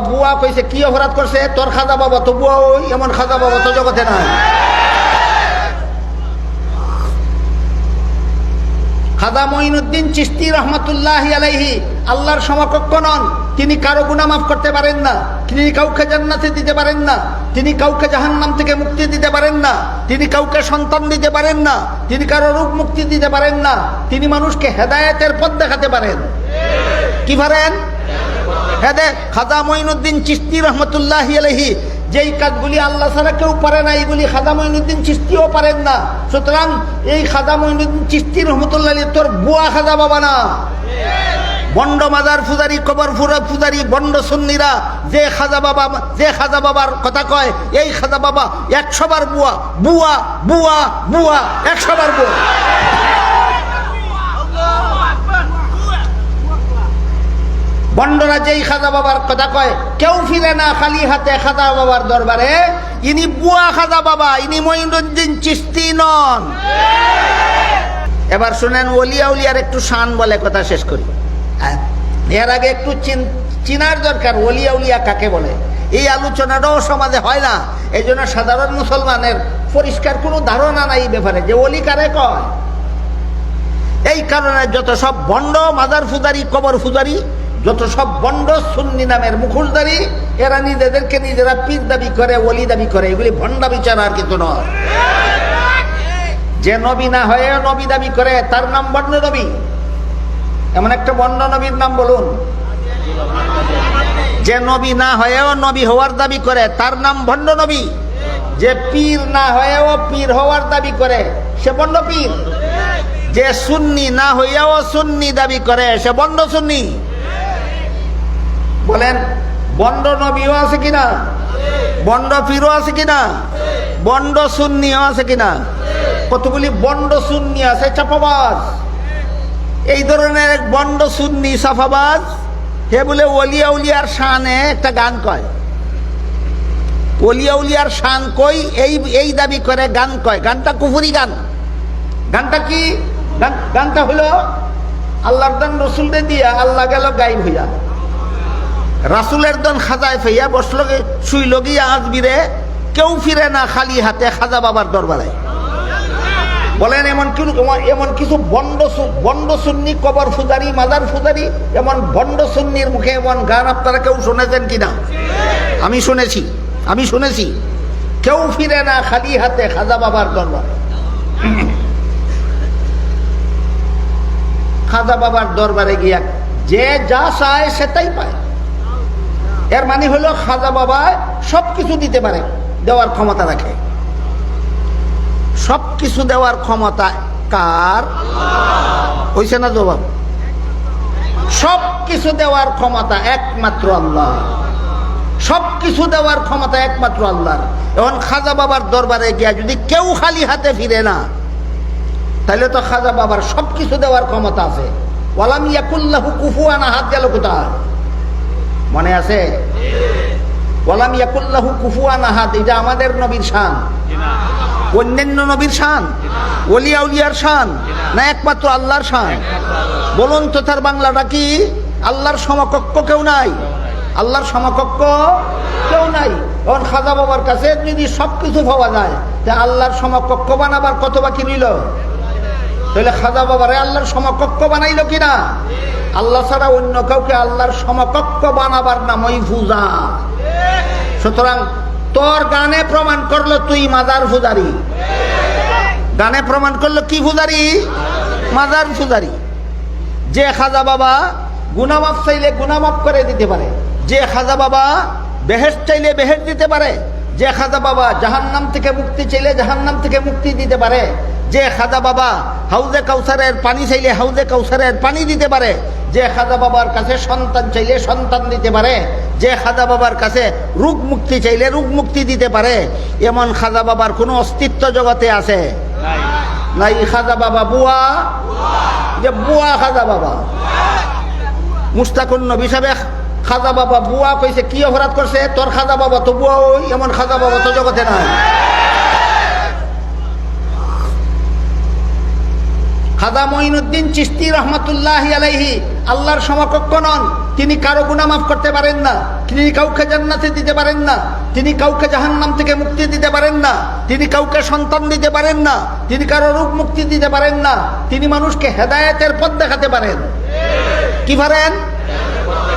বুয়া কি করছে? তোর এমন খাজা মঈনুদ্দিন আল্লাহর সমকক্ষ নন। তিনি কারও গুনাহ মাফ করতে পারেন না। তিনি কাউকে জান্নাতে দিতে পারেন না। তিনি কাউকে জাহান্নাম থেকে মুক্তি দিতে পারেন না। তিনি কাউকে সন্তান দিতে পারেন না। তিনি কারও রূপ মুক্তি দিতে পারেন না। তিনি মানুষকে হেদায়েতের পথ দেখাতে পারেন। কি পারেন হেদে খাজা মঈনুদ্দিন চিস্তি রহমতুল্লাহ আলাইহি, যেই কাজগুলি আল্লাহ ছাড়া কেউ পারে না এইগুলি খাজা মঈনুদ্দিন চিস্তিও পারেন না। সুতরাং এই খাজা মঈনুদ্দিন চিস্তি রহমতুল্লাহ তোর বুয়া খাজা বাবা না। বন্ড মাজার ফুজারি কবর ফুরা ফুজারি বন্ড সুন্নিরা, যে খাজা বাবা, যে খাজা বাবার কথা কয়, এই খাজা বাবা একশো বার বুয়া বুয়া বুয়া বুয়া, একশো বার বুয়া। বন্ডরা যেই খাজা বাবার কথা কয়। কেউ ফিরে না খালি হাতে খাজা বাবার দরবারে। ইনি বুয়া খাজা বাবা ইনি মঈনুদ্দিন চিস্তি নন। এবার শুনেন ওলিয়া উলিয়ার একটু শান বলে কথা শেষ করি। হ্যাঁ, এর আগে একটু চিন- চিনার দরকার ওলিয়া উলিয়া কাকে বলে? এই আলোচনাটাও সমাজে হয় না। এই জন্য সাধারণ মুসলমানের পরিষ্কার কোনো ধারণা নাই এই ব্যাপারে যে অলি কারে কয়। এই কারণে যত সব বন্ড মাজার ফুজারি কবর ফুজারি যত সব বন্ড সুন্নি নামের মুখোশদারি এরা নিজেদেরকে নিজেরা পীর দাবি করে, ওলি দাবি করে। এগুলি ভণ্ডা বিচার আর কিন্তু নয়। যে নবী না হয়ে নবী দাবি করে, তার নাম বন্ড নবী। এমন একটা বন্ড নবীর নাম বলুন। যে নবী না হয়েও নবী হওয়ার দাবি করে, তার নাম ভণ্ড নবী। যে পীর না হয়েও পীর হওয়ার দাবি করে, সে বন্ড পীর। যে সুন্নি না হইয়াও সুন্নি দাবি করে, সে বন্ড সুন্নি। বলেন, বন্ড নবীও আছে কিনা? বন্ড পীরও আছে কিনা? বন্ড সুন্নিও আছে কিনা? কতগুলি বন্ড সুন্নি আছে, চাপাবাজ। এই ধরনের এক বন্ড সুন্নি, সাফাবাজ, হে বলে ওলিয়া উলিয়ার শানে একটা গান কয়। ওলিয়া উলিয়ার শান কই? এই এই দাবি করে গান কয়। গানটা কুফুরি গান। গানটা কি? গান- গানটা হলো, আল্লাহর দান রসুলকে দিয়া আল্লাহ গেল গাইব হইয়া। রাসুলের দন খাজায় ফেইয়া বসল শুইল গিয়া আজবিরে কেউ ফিরে না খালি হাতে খাজা বাবার দরবারে। বলেন, এমন কিছু এমন কিছু বন্ড বন্ড সুন্নি, কবর ফুজারি, মাজার ফুজারি, এমন বন্ড সুন্নির মুখে এমন গান আপনারা কেউ শুনেছেন কিনা? আমি শুনেছি আমি শুনেছি। কেউ ফিরে না খালি হাতে খাজা বাবার দরবারে। খাজা বাবার দরবারে গিয়া যে যা চায় সেটাই পায়। এর মানে হলো খাজা বাবা সব কিছু দিতে পারে দেওয়ার ক্ষমতা রাখে। সব কিছু দেওয়ার ক্ষমতা কার? হইছে না জবাব? সব কিছু দেওয়ার ক্ষমতা একমাত্র আল্লাহ। সব কিছু দেওয়ার ক্ষমতা একমাত্র আল্লাহর। এখন খাজা বাবার দরবারে গিয়া যদি কেউ খালি হাতে ফিরে না তাহলে তো খাজা বাবার সব কিছু দেওয়ার ক্ষমতা আছে। ওয়ালাম ইয়াকুল্লাহু কুফুয়ানা হাত গেল কোথায়? মনে আছে? ওয়ালাম ইয়াকুল্লাহু কুফুয়ানা হাত এটা আমাদের নবীর শান। অন্যান্য নবীর শান ওলিয়া উলিয়ার শান, না একমাত্র আল্লাহর শান? বলুন তো তার বাংলাটা কি? আল্লাহর সমকক্ষ কেউ নাই? আল্লাহর সমকক্ষ কেউ নাই। এখন খাজা বাবার কাছে যদি সব কিছু পাওয়া যায়, তা আল্লাহর সমকক্ষ বানাবার কত বাকি রইল? তাহলে খাজা বাবারে আল্লাহর সমকক্ষ বানাইলো কিনা? আল্লাহ ছাড়া অন্য কাউকে আল্লাহর সমকক্ষ বানাবার নামই পূজা সুতরাং তোর গানে প্রমাণ করল তুই মাজার ফুজারি গানে প্রমাণ করল কি ফুজারি মাজার ফুজারি যে খাজা বাবা গুনামাপ চাইলে গুনামাপ করে দিতে পারে। যে খাজা বাবা বেহেস চাইলে বেহেস দিতে পারে। যে খাজা বাবা জাহান্নাম থেকে মুক্তি চাইলে জাহান্নাম থেকে মুক্তি দিতে পারে। যে খাজা বাবা হাউজে কাউসারের পানি চাইলে হাউজে কাউসারের পানি দিতে পারে যে খাজা বাবার কাছে সন্তান চাইলে সন্তান দিতে পারে যে খাজা বাবার কাছে রোগ মুক্তি চাইলে রোগ মুক্তি দিতে পারে এমন খাজা বাবার কোনো অস্তিত্ব জগতে আছে? নাই। খাজা বাবা বুয়া? যে বুয়া খাজা বাবা। মুস্তাকুন নবী সাহেব খাজা বাবা বুয়া কইছে কি অপরাধ করছে? তোর খাজা বাবা তো বুয়া ওই এমন খাজা বাবা তো জগতে নাই। খাজা মঈনুদ্দিন চিস্তি রহমতুল্লাহ আলাইহি, আল্লাহর সমকক্ষ নন। তিনি কারও গুণা মাফ করতে পারেন না। তিনি কাউকে জান্নাতে দিতে পারেন না। তিনি কাউকে জাহান্নাম থেকে মুক্তি দিতে পারেন না। তিনি কাউকে সন্তান দিতে পারেন না। তিনি কারও রূপ মুক্তি দিতে পারেন না। তিনি মানুষকে হেদায়েতের পথ দেখাতে পারেন। কি পারেন?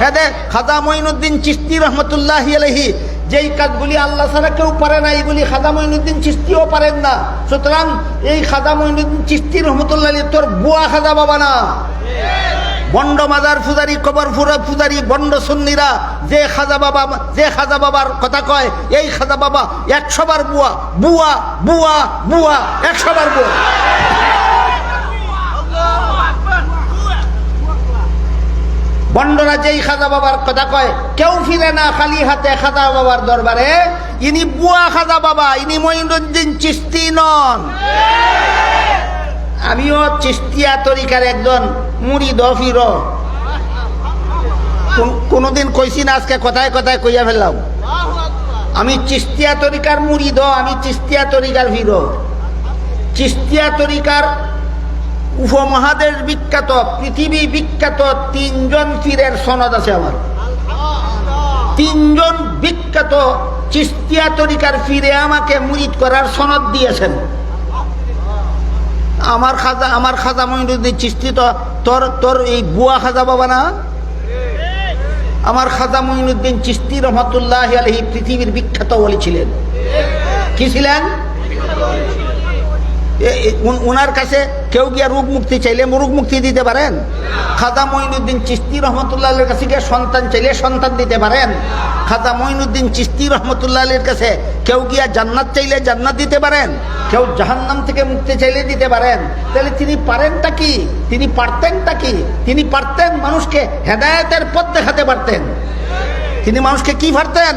হেদে খাজা মঈনুদ্দিন চিস্তি রহমতুল্লাহ আলহি যেই কাজগুলি আল্লাহ ছাড়া কেউ পারে না এইগুলি খাজা মঈনুদ্দিন চিস্তিও পারেন না। সুতরাং এই খাজা মঈনুদ্দিন চিস্তি রহমতুল্লাহ তোর বুয়া খাজা বাবা না। বন্ড মাজার ফুজারি কবর ফুরা ফুজারি বন্ড সুন্নিরা, যে খাজা বাবা, যে খাজা বাবার কথা কয়, এই খাজা বাবা একশো বার বুয়া বুয়া বুয়া বুয়া একশোবার বুয়া। বন্ডরা যেই খাজা বাবার কথা কয়। কেউ ফিরে না খালি হাতে খাজা বাবার দরবারে। ইনি বুয়া খাজা বাবা, ইনি মঈনুদ্দিন চিস্তি নন। আমিও চিস্তিয়া তরিকার একজন মুড়ি দফির কোনোদিন কইছি না আজকে কথায় কথায় কইয়া ফেললাম। আমি চিস্তিয়া তরিকার মুড়ি দ আমি চিস্তিয়া তরিকার ভির চিস্তিয়া তরিকার উপমহাদেশ বিখ্যাত, পৃথিবী বিখ্যাত তিনজন পীরের সনদ আছে আমার। তিনজন বিখ্যাত চিস্তিয়া তরিকার ফিরে আমাকে মুরিদ করার সনদ দিয়েছেন। আমার খাজা আমার খাজা মহিনুদ্দিন চিস্তি তো, তোর তোর এই বুয়া খাজা বাবা না? আমার খাজা মহিনুদ্দিন চিস্তি রহমতুল্লাহ আলহি পৃথিবীর বিখ্যাত বলি ছিলেন। কি ছিলেন? উনার কাছে কেউ গিয়া রোগ মুক্তি চাইলে রোগ মুক্তি দিতে পারেন। খাজা মঈনুদ্দিন চিস্তি রহমতুল্লাহের কাছে গিয়ে সন্তান চাইলে সন্তান দিতে পারেন। খাজা মঈনুদ্দিন চিস্তি রহমতুল্লাহের কাছে কেউ গিয়া জান্নাত চাইলে জান্নাত দিতে পারেন। কেউ জাহান্নাম থেকে মুক্তি চাইলে দিতে পারেন। তাহলে তিনি পারেনটা কি? তিনি পারতেনটা কি? তিনি পারতেন মানুষকে হেদায়েতের পথ দেখাতে পারতেন। তিনি মানুষকে কি পারতেন?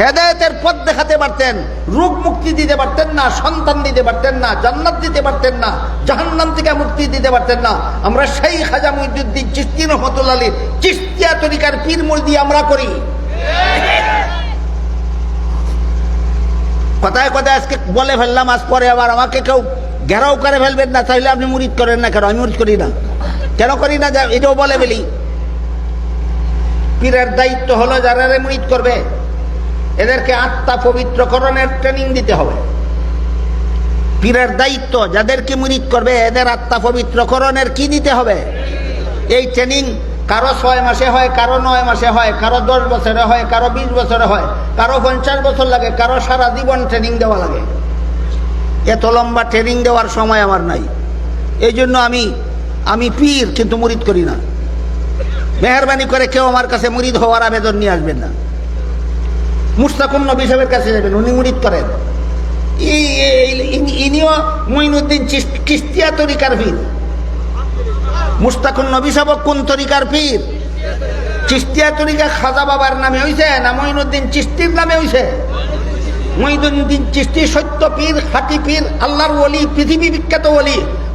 হেদায়েতের পথ দেখাতে পারতেন, রোগ মুক্তি দিতে পারতেন না, সন্তান দিতে পারতেন না, জান্নাত দিতে পারতেন না, জাহান্নাম থেকে মুক্তি দিতে পারতেন না। আমরা সেই খাজা মহিউদ্দিন চিস্তি রহমতুল্লাহ আলী চিস্তিয়া তরিকার পীর মুরদি আমরা করি। কথায় কথায় আজকে বলে ফেললাম, আজ পরে আবার আমাকে কেউ ঘেরাও করে ফেলবেন না তাহলে আপনি মুরিদ করেন না কেন? আমি মুরিদ করি না। কেন করি না? এটাও বলে ফেলি। পীরের দায়িত্ব হলো যারা মুরিদ করবে। এদেরকে আত্মা পবিত্রকরণের ট্রেনিং দিতে হবে। পীরের দায়িত্ব যাদেরকে মুরিদ করবে, এদের আত্মা পবিত্রকরণের কি দিতে হবে? এই ট্রেনিং কারও ছয় মাসে হয়, কারও নয় মাসে হয়, কারও দশ বছরে হয়, কারও বিশ বছরে হয়, কারও পঞ্চাশ বছর লাগে, কারও সারা জীবন ট্রেনিং দেওয়া লাগে। এত লম্বা ট্রেনিং দেওয়ার সময় আমার নাই। এই জন্য আমি আমি পীর, কিন্তু মুরিদ করি না। মেহরবানি করে কেউ আমার কাছে মুরিদ হওয়ার আবেদন নিয়ে আসবেন না। মুস্তাকুম নবী সাহেবের কাছে যাবেন, উনি মুরিদ করেন। ইনিও মঈনুদ্দিন কিস্তিয়া তরিকার পীর। মুস্তাকুম নবী সাহেব কোন তরিকার পীর? চিস্তিয়া তরিকা খাজা বাবার নামে হইছে না মঈনুদ্দিন চিস্তির নামে হইছে? মঈনুদ্দিন চিস্তি সত্য পীর, হাতি পীর, আল্লাহর ওলি, পৃথিবী বিখ্যাত ওলি।